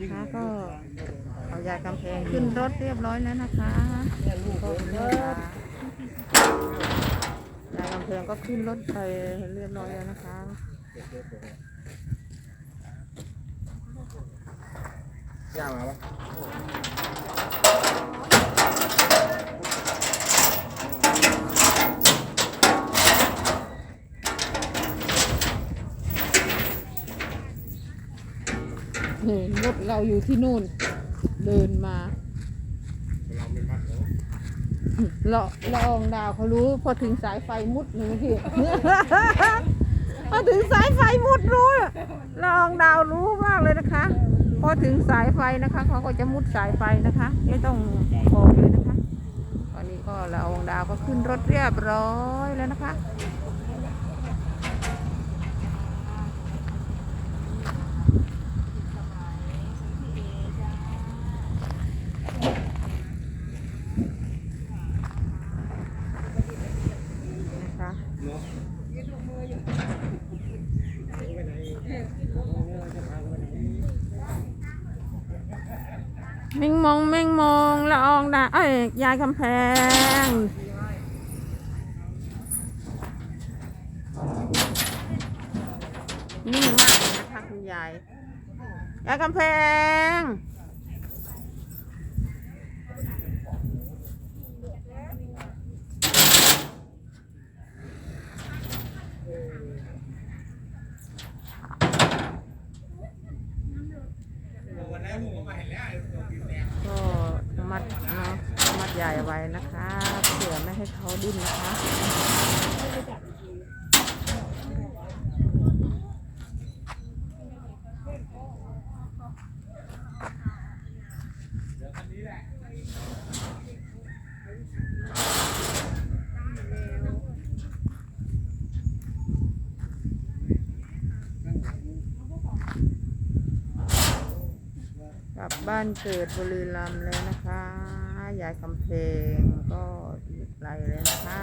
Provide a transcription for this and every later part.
นะคะ ก็เอายายกำแพงขึ้นรถเรียบร้อยแล้วนะคะขอบคุณค่ะยายกำแพงก็ขึ้นรถไปเรียบร้อยแล้วนะคะย่ามาปะ เห็นรถเราอยู่ที่นู่น เดินมาเราไม่มัดเนาะละละอองดาวเขารู้พอถึงสายไฟมุดหนึ่งทีพอถึงสายไฟมุดรู้ละอองดาวรู้มากเลยนะคะ พอถึงสายไฟนะคะเขาก็จะมุดสายไฟนะคะ ไม่ต้องบอกเลยนะคะ ตอนนี้ก็ละอองดาวก็ขึ้นรถเรียบร้อยแล้วนะคะ เนาะ มิงมองมิงมองละอองดาเอ้ยยายคำแพง นิ่งมากเลยนะคะคุณยาย ยายคำแพง วันแรกผมก็มาเห็นแล้วตัวกินแดง ก็มัดเนาะมั ดยายเอาไว้นะคะเผื่อไม่ให้เขาดิ้นนะคะกลับบ้านเกิดบุรีรัมย์แล้วนะคะ ยายคำเพงก็อยู่ไกลเลยนะคะ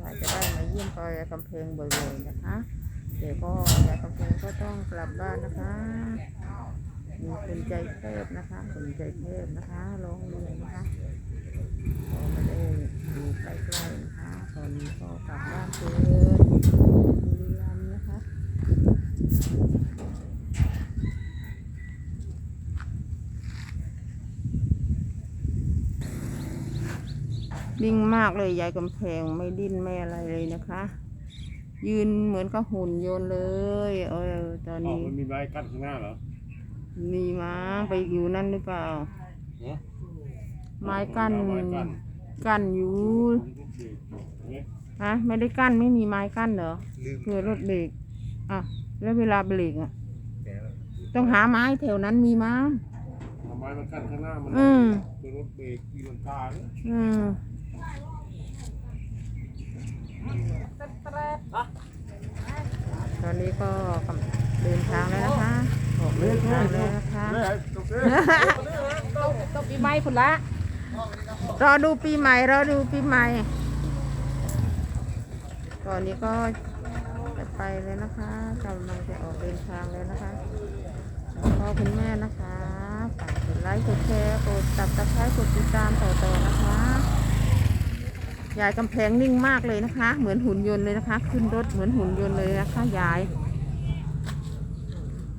ยายจะได้มาเยี่ยมปอยายคำเพงบ่อยๆนะคะ เดี๋ยวก็ยายคำเพงก็ต้องกลับบ้านนะคะมีคุณใจเทพนะคะคุณใจเทพนะคะร้องเรียนนะคะก็ไม่ได้อยู่ใกล้ๆนะคะตอนนี้ก็กลับบ้านเกิดบุรีรัมย์นะคะ ดิ้งมากเลยยายกำแพงไม่ดิ้นไม่อะไรเลยนะคะ ยืนเหมือนกับหุ่นโยนต์เลย เออตอนอ๋อนี้มันมีใบกั้นข้างหน้าเหรอมีมาไปอยู่นั่นหรือเปล่าเนาะไม้กั้นไม้กั้นกั้นอยู่เนี่ยฮะไม่ได้กั้นไม่มีไม้กั้นเหรอลืมเพื่อรถเบรกอะแล้วเวลาเบรกอะแต่ต้องหาไม้แถวนั้นมีมั้งทำไมมันกั้นข้างหน้ามันอืม เป็นรถเบรกมีลังกาเนี่ยอืม ตอนนี้ก็กำลังเดินทางแล้วนะคะออกเดินทางแล้วนะคะตบปีใหม่พุ่นละรอดูปีใหม่รอดูปีใหม่ ตอนนี้ก็จะไปเลยนะคะกำลังจะออกเดินทางเลยนะคะคุณพ่อคุณแม่นะคะฝากกดไลค์กดแชร์กดตับตะไคร้กดติดตามต่อๆนะคะ ยายกำแพงนิ่งมากเลยนะคะ เหมือนหุ่นยนต์เลยนะคะ ขึ้นรถเหมือนหุ่นยนต์เลยนะคะยาย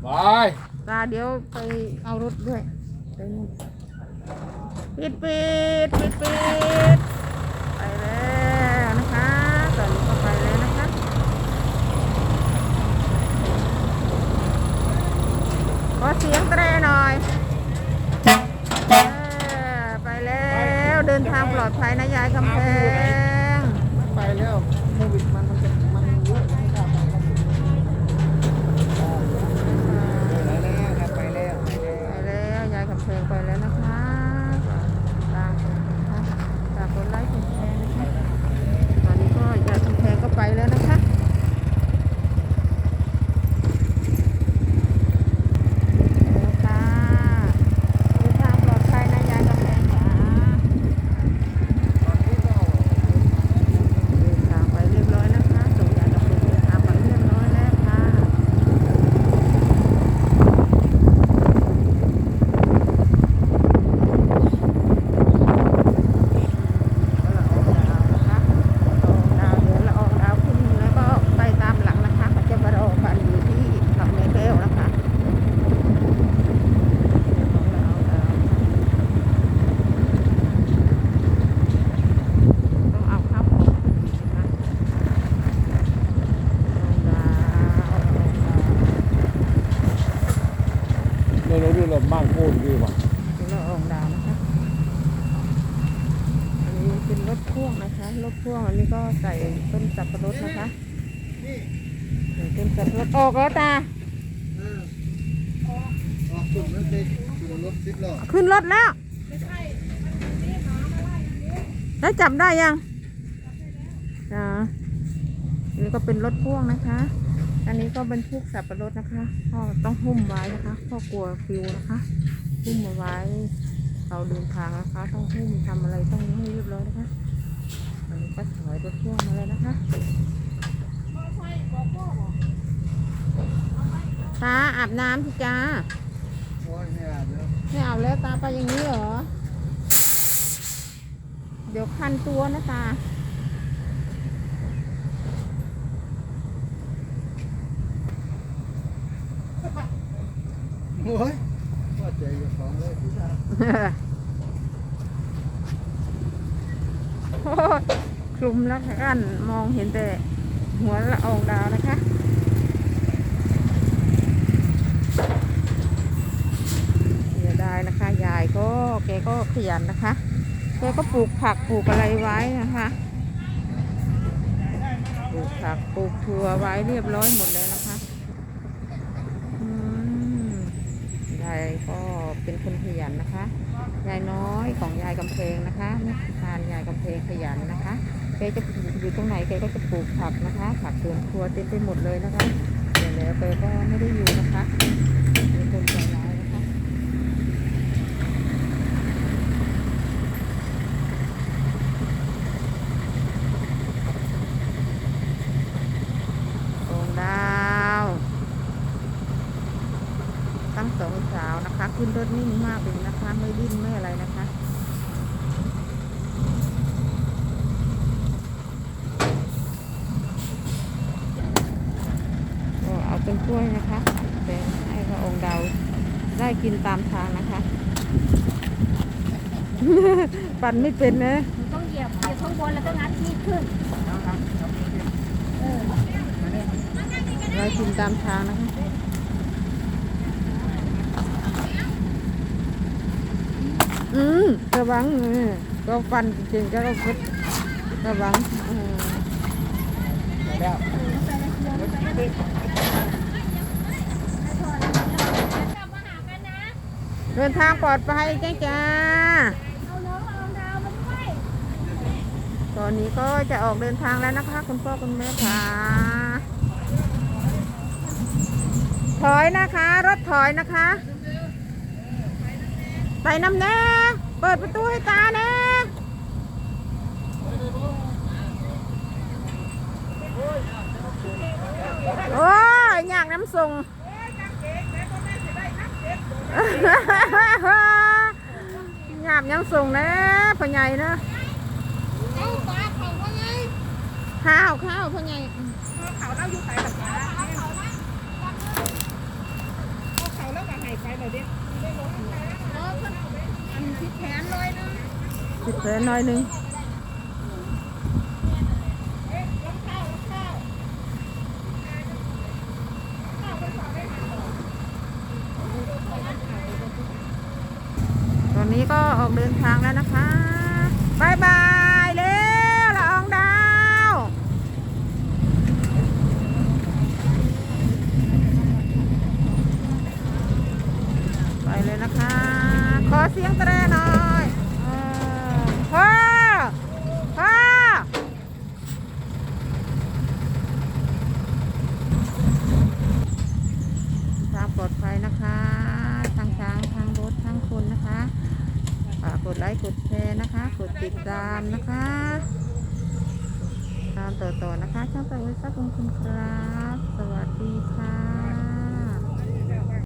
ไปตาเดี๋ยวไปเอารถด้วยไปนู่นปิดปิดปิดปิดไปแล้วนะคะตอนนี้ก็ไปแล้วนะคะขอเสียงแตรหน่อยเออไปแล้วเดินทางป ลอดภัยนะยายคำแพงไปแล้วโควิดมันมันจะมันเยอะไม่กล้าไปครับไปแล้วครับไปแล้วไปแล้ว ไปแล้วยายคำแพงไปแล้วนะคะตามกันนะคะฝากกดไลค์กดแชร์นะคะตอนนี้ก็ยายคำแพงก็ไปแล้วนะคะแล้วค่ะ เราดูรถบ้านโคนดีว่ะ เดี๋ยวเราออกดาวนะคะ อันนี้เป็นร ถพ่วงนะคะรถพ่วงอันนี้ก็ใส่ต้นสับปะรดนะคะใส่ต้นสับปะรดออกแล้วตาออกกลุ่มแล้วเด็กขี่รถสิบล้อขึ้นรถแล้วได้จับได้ยังจ้าอันนี้ก็เป็นรถพ่วงนะคะ อันนี้ก็เป็นพวกสับปะรดนะคะพ่อต้องหุ้มไว้นะคะพ่อกลัวฟิวนะคะหุ้มเอาไว้เราเดินทางนะคะ ต้องหุ้มทำอะไรต้องให้เรียบร้อยนะคะอันนี้ ก็ถอยรถพ่วงมาเลยนะคะตาอาบน้ำสิจ้าโอ้ยไม่อาบแล้วไม่เอาแล้วตาไปอย่างนี้เหรอ เดี๋ยวคันตัวนะตาโอ้ยว่าใจกับของเลยที่ทโอ้ย คลุมแล้วกันมองเห็นแต่หัวละอองดาวนะคะเสียดายนะคะยายก็แกก็ขยันนะคะแกก็ปลูกผักปลูกอะไรไว้นะคะปลูกผักปลูกถั่วไว้เรียบร้อยหมดแล้วนะคะอืมยายก็เป็นคนขยันนะคะ ยายน้อยของยายกำเพงนะคะแม่ทานยายกำเพงขยันนะคะ แกจะอยู่ตรงไหนแกก็จะปลูกผักนะคะ ผักสวนครัวเต็มไปหมดเลยนะคะเดี๋ยวแล้วแกก็ไม่ได้อยู่นะคะมีคนใจร้ายนะคะดวงดาว ทั้งสองสาวนะคะ ขึ้นรถนิ่งมากเลยนะคะ ไม่ดิ้นไม่อะไรนะคะ ก็ เอาเป็นกล้วยนะคะ แต่ให้พระองค์ดาวได้กินตามทางนะคะ ปั่นไม่เป็นนะหนูต้องเหยียบเหยียบข้างบนแล้วก็งัดที่ขึ้นเออได้กินตามทางนะคะอืมระวังเออก็ฟันจริงๆก็ก็พุดระวังเออำแล้ว กลับมาหากันนะ เดินทางปลอดภัยจ้าจ้าตอนนี้ก็จะออกเดินทางแล้วนะคะ คุณพ่อคุณแม่ค่ะ ถอยนะคะ รถถอยนะคะไปน้ำแน่เปิดประตูให้ตาแน่โอ้ยอยากน้ำส่งหยาบยังส่งนะพ่อใหญ่นะเอาปลาเขาว่าไงข้าวข้าวพ่อใหญ่เขาเล่าอยู่ใส่แบบนี้เอาเขาเอาเขาแล้วก็หายไปหน่อยดิอันที่แขนลอยนึงติดแขนลอยนึง เอ๊ะลงข้าวลงข้าวข้าวเป็นของได้ค่ะ ตอนนี้ก็ออกเดินทางแล้วนะคะบายบายเร็วละอองดาว ไปเลยนะคะ ขอเสียงแตรหน่อยเออพ่อพ่อทาง ปลอดภัยนะคะทางช้างทางรถทางคนนะคะฝากกดไลค์กดแชร์นะคะ กดติดตามนะคะ ตามต่อๆนะคะ ช่องตะวันสักคุณครับ สวัสดีค่ะ